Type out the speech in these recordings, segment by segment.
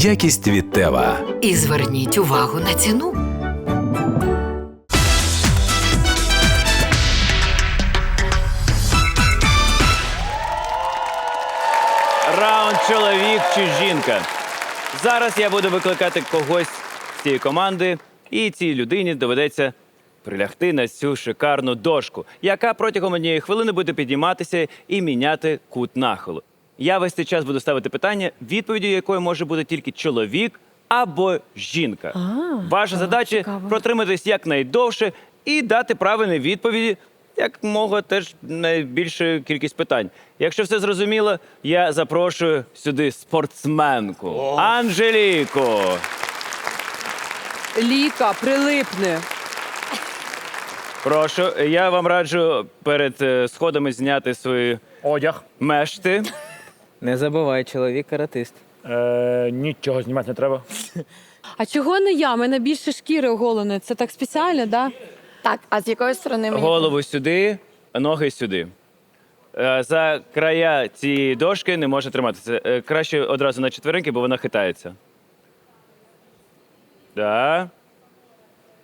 Якість від Тева. І зверніть увагу на ціну. Раунд чоловік чи жінка. Зараз я буду викликати когось з цієї команди, і цій людині доведеться прилягти на цю шикарну дошку, яка протягом однієї хвилини буде підніматися і міняти кут нахилу. Я весь цей час буду ставити питання, відповіддю якої може бути тільки чоловік або жінка. Ваша задача протриматись якнайдовше і дати правильні відповіді як мога теж найбільша кількість питань. Якщо все зрозуміло, я запрошую сюди спортсменку Анжеліку. Ліка прилипне. Прошу, я вам раджу перед е, сходами зняти свої Одяг. мешти. Не забувай, чоловік каратист. Е, нічого знімати не треба. А чого не я? У мене більше шкіри оголене. Це так спеціально, да? Так, а з якої сторони мені? Голову сюди, ноги сюди. Е, За края цієї дошки не може триматися. Е, Краще одразу на четвереньки, бо вона хитається. Да.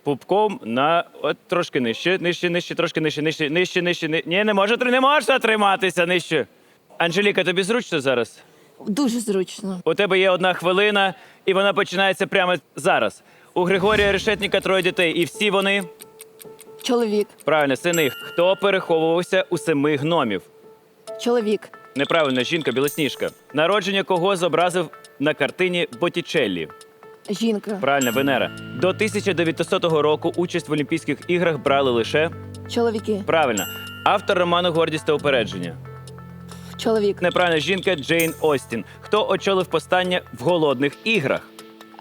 Пупком на от трошки нижче, нижче, нижче, трошки нижче, нижче, нижче, нижче. ни- Ні, не може, тр- не можна триматися нижче. Анжеліка, тобі зручно зараз? Дуже зручно. У тебе є одна хвилина, і вона починається прямо зараз. У Григорія Решетніка троє дітей, і всі вони Чоловік. правильно, сини. Хто переховувався у семи гномів? Чоловік. Неправильно, жінка білосніжка. Народження кого зобразив на картині Боттічеллі? Жінка. Правильно, Венера. До 1900 року участь в Олімпійських іграх брали лише Чоловіки. правильно. Автор роману Гордість та упередження. Чоловік. Неправильно, жінка Джейн Остін. Хто очолив повстання в голодних іграх?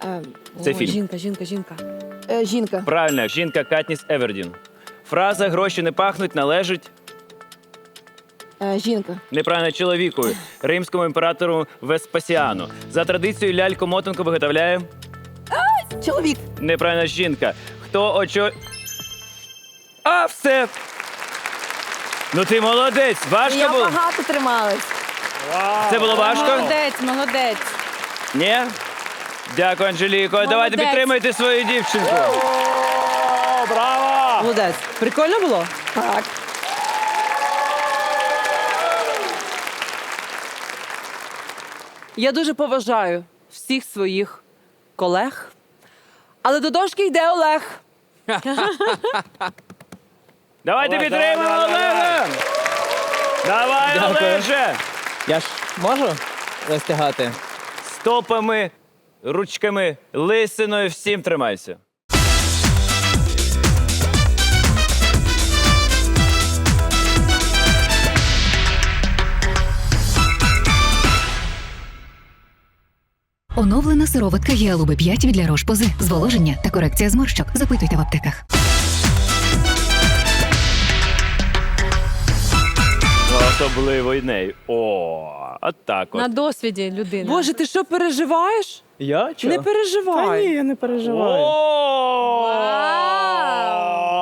Е, Це О, фільм. Жінка, жінка, жінка. е, жінка. Правильно, жінка Катніс Евердін. Фраза гроші не пахнуть належить Е, жінка. неправильно чоловіку, римському імператору Веспасіану. За традицією ляльку мотанку виготовляє Чоловік. неправильно жінка. Хто очо. А, все. Ну ти молодець. Важко Я було? багато трималась. Це було важко? Молодець, молодець. Ні? Дякую, Анжеліко. Давайте Молодець. підтримайте свою дівчинку. О, браво! Молодець. Прикольно було? Так. Я дуже поважаю всіх своїх колег. Але до дошки йде Олег. Давайте підтримаємо Олега. Давай, Олеже. Я ж можу розтягати? Стопами, ручками, лисиною, всім тримайся. Оновлена сироватка Гіалуби 5 від для Рошпози. Зволоження та корекція зморщок. Запитуйте в аптеках. Особливо й неї. О, от так от. На досвіді людина. Боже, ти що переживаєш? Я? Чого? Не переживай. Та ні, я не переживаю.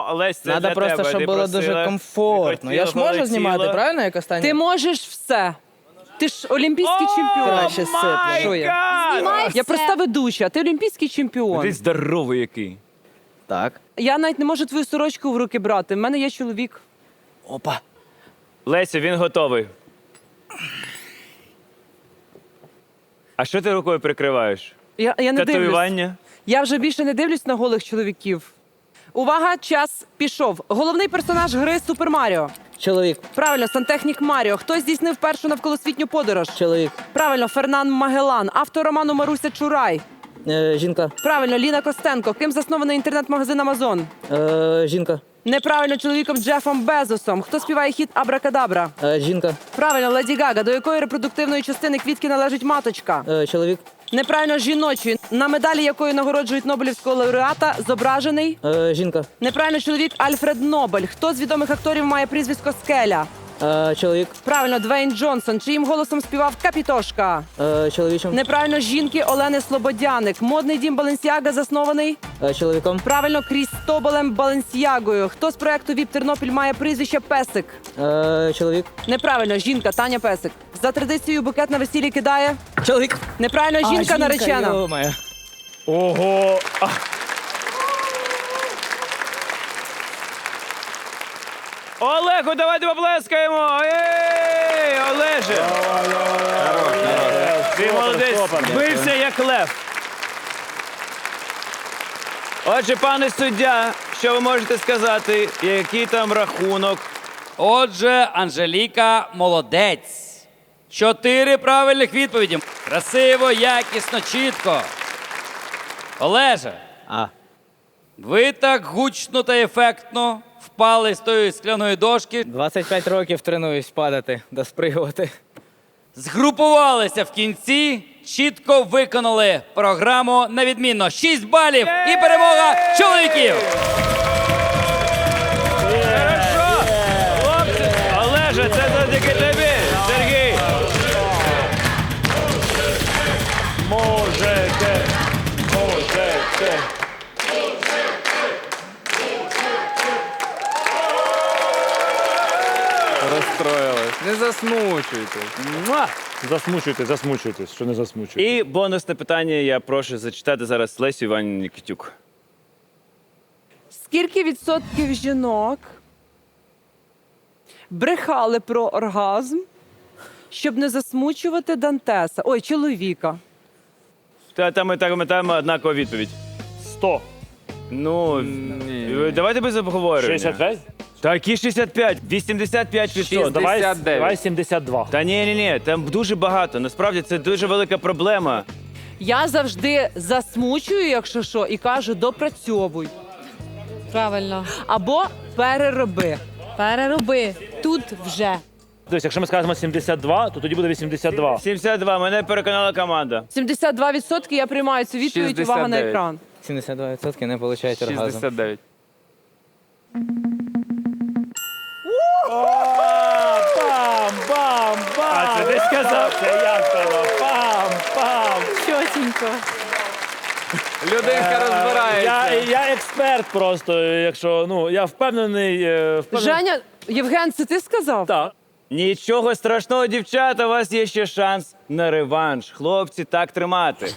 О, Лесь, це Надо для просто, тебе. щоб Ти було просила, дуже ти комфортно. Я ж хотіла, можу знімати, полетіла. правильно, як останній? Ти можеш все. Ти ж олімпійський чемпіон. Краще сиплю. май Що я? Знімай Я все. просто ведуча, ти олімпійський чемпіон. Ти здоровий який. Так. Я навіть не можу твою сорочку в руки брати. В мене є чоловік. Опа. Лесю, він готовий. А що ти рукою прикриваєш? Я, я не дивлюсь. Татуювання? Я вже більше не дивлюсь на голих чоловіків. Увага, час пішов. Головний персонаж гри Супер Маріо. Чоловік, Правильно, сантехнік Маріо. Хто здійснив першу навколосвітню подорож? чоловік, Правильно, Фернан Магелан. Автор роману Маруся Чурай. е, жінка, Правильно, Ліна Костенко. Ким заснований інтернет-магазин Амазон? е, жінка, Неправильно, чоловіком Джефом Безосом. Хто співає хіт Абракадабра? е, жінка, Правильно, Леді Гага. До якої репродуктивної частини квітки належить маточка? е, чоловік, Неправильно жіночої. На медалі якої нагороджують Нобелівського лауреата зображений. е, жінка, Неправильно чоловік Альфред Нобель. Хто з відомих акторів має прізвисько Скеля? Е, чоловік. Правильно, Двейн Джонсон. Чиїм голосом співав Капітошка? Е, чоловічим. Неправильно, жінки Олени Слободяник. Модний дім Баленсіага заснований. Е, чоловіком. Правильно, Крістоболем Баленсіагою. Хто з проекту Віп Тернопіль має прізвище Песик? Е, чоловік. Неправильно, жінка Таня Песик. За традицією букет на весіллі кидає. Чоловік. Неправильно, жінка, наречена. Ого. А, Олегу, давайте поплескаємо! Ей, Олеже! Ти молодець, бився як лев. Отже, пане суддя, що ви можете сказати, який там рахунок? Отже, Анжеліка молодець. Чотири правильних відповіді. Красиво, якісно, чітко. Олеже, А. ви так гучно та ефектно впали з тої скляної дошки, 25 років тренуюсь падати, да спригувати. згрупувалися в кінці, чітко виконали програму на відмінно. 6 балів і перемога чоловіків. Олеже, це завдяки тобі, Сергій! Можете. Можете. Не засмучуйтесь. Муа! Засмучуйтесь, засмучуйтесь, що не засмучуєте. І бонусне питання я прошу зачитати зараз Лесю Іванівну Нікітюк. Скільки відсотків жінок брехали про оргазм, щоб не засмучувати Дантеса? Ой, чоловіка. Та там і так ми там однакова відповідь. 100. Ну, давайте без обговорення. 65? Такі 65, 85 відсотків. Давай, 69. давай 72. Та ні, ні, ні, там дуже багато. Насправді це дуже велика проблема. Я завжди засмучую, якщо що, і кажу, допрацьовуй. Правильно. Або перероби. Перероби. Тут вже. Тобто, якщо ми скажемо 72, то тоді буде 82. 72, мене переконала команда. 72% я приймаю цю відповідь. Увага на 69. екран. 72% не получають оргазм. 69. Пам, бам, бам. А це ти сказав? Це я сказав. Пам, пам. Чотенько. Людинка розбирається. Я, я експерт просто, якщо, ну, я впевнений. е, впевнений. Женя, Євген, це ти сказав? Так. Нічого страшного, дівчата, у вас є ще шанс на реванш. Хлопці, так тримати.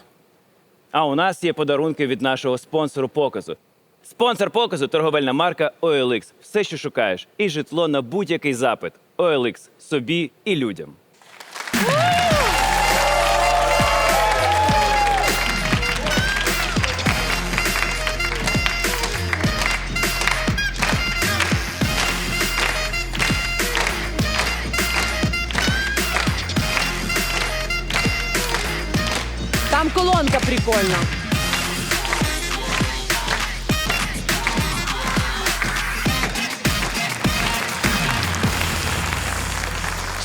А у нас є подарунки від нашого спонсору показу. Спонсор показу торговельна марка OLX. Все, що шукаєш, і житло на будь-який запит. OLX – собі і людям. Там колонка прикольна.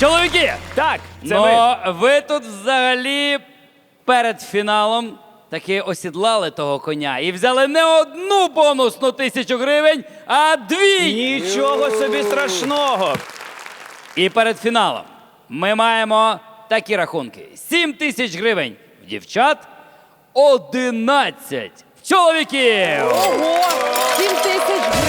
Чоловіки! Так, це ну, ми. ви тут взагалі перед фіналом таки осідлали того коня і взяли не одну бонусну тисячу гривень, а дві. Нічого собі страшного. І перед фіналом ми маємо такі рахунки: 7 тисяч гривень в дівчат, 11 в чоловіків. Ого! 7 тисяч